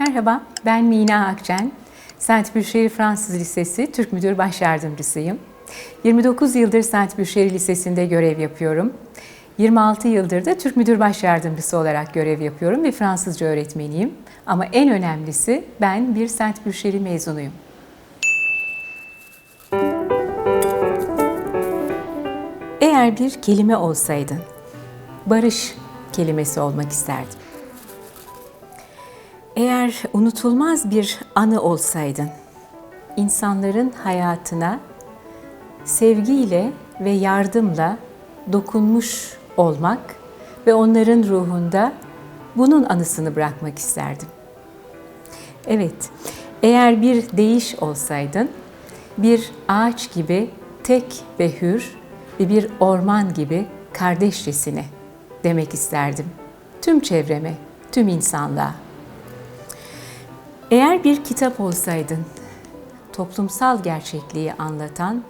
Merhaba, ben Mina Akçen. Saint Büşehir Fransız Lisesi Türk Müdür Baş Yardımcısıyım. 29 yıldır Saint Büşehir Lisesi'nde görev yapıyorum. 26 yıldır da Türk Müdür Baş Yardımcısı olarak görev yapıyorum ve Fransızca öğretmeniyim. Ama en önemlisi ben bir Saint Büşehir mezunuyum. Eğer bir kelime olsaydın, barış kelimesi olmak isterdim. Eğer unutulmaz bir anı olsaydın, insanların hayatına sevgiyle ve yardımla dokunmuş olmak ve onların ruhunda bunun anısını bırakmak isterdim. Evet, eğer bir değiş olsaydın, bir ağaç gibi tek ve hür ve bir orman gibi kardeşçesine demek isterdim. Tüm çevreme, tüm insanlığa. Eğer bir kitap olsaydın, toplumsal gerçekliği anlatan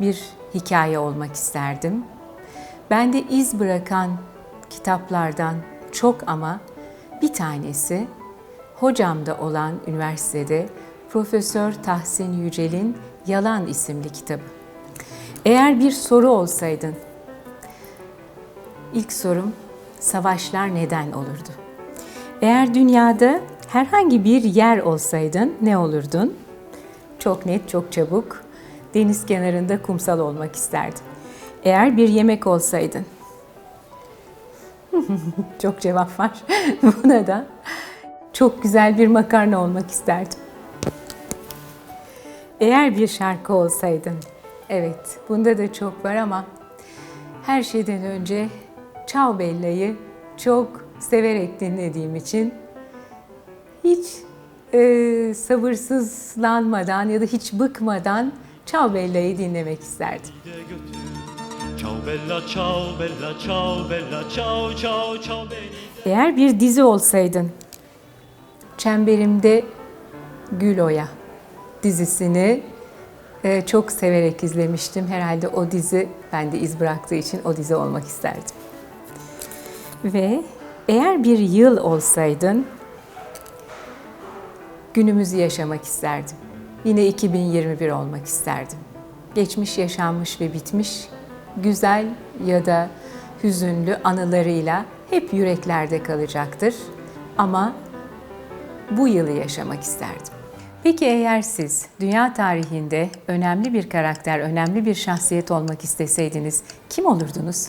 bir hikaye olmak isterdim. Ben de iz bırakan kitaplardan çok ama bir tanesi hocamda olan üniversitede Profesör Tahsin Yücel'in Yalan isimli kitabı. Eğer bir soru olsaydın, ilk sorum savaşlar neden olurdu? Eğer dünyada herhangi bir yer olsaydın ne olurdun? Çok net, çok çabuk. Deniz kenarında kumsal olmak isterdim. Eğer bir yemek olsaydın. çok cevap var buna da. Çok güzel bir makarna olmak isterdim. Eğer bir şarkı olsaydın. Evet, bunda da çok var ama her şeyden önce Ciao Bella'yı çok severek dinlediğim için hiç e, sabırsızlanmadan ya da hiç bıkmadan Ciao Bella'yı dinlemek isterdim. Ciao bella, ciao bella, ciao bella, ciao ciao ciao bella. Eğer bir dizi olsaydın, Çemberimde Gül Oya dizisini e, çok severek izlemiştim. Herhalde o dizi bende iz bıraktığı için o dizi olmak isterdim. Ve eğer bir yıl olsaydın, günümüzü yaşamak isterdim. Yine 2021 olmak isterdim. Geçmiş yaşanmış ve bitmiş, güzel ya da hüzünlü anılarıyla hep yüreklerde kalacaktır. Ama bu yılı yaşamak isterdim. Peki eğer siz dünya tarihinde önemli bir karakter, önemli bir şahsiyet olmak isteseydiniz kim olurdunuz?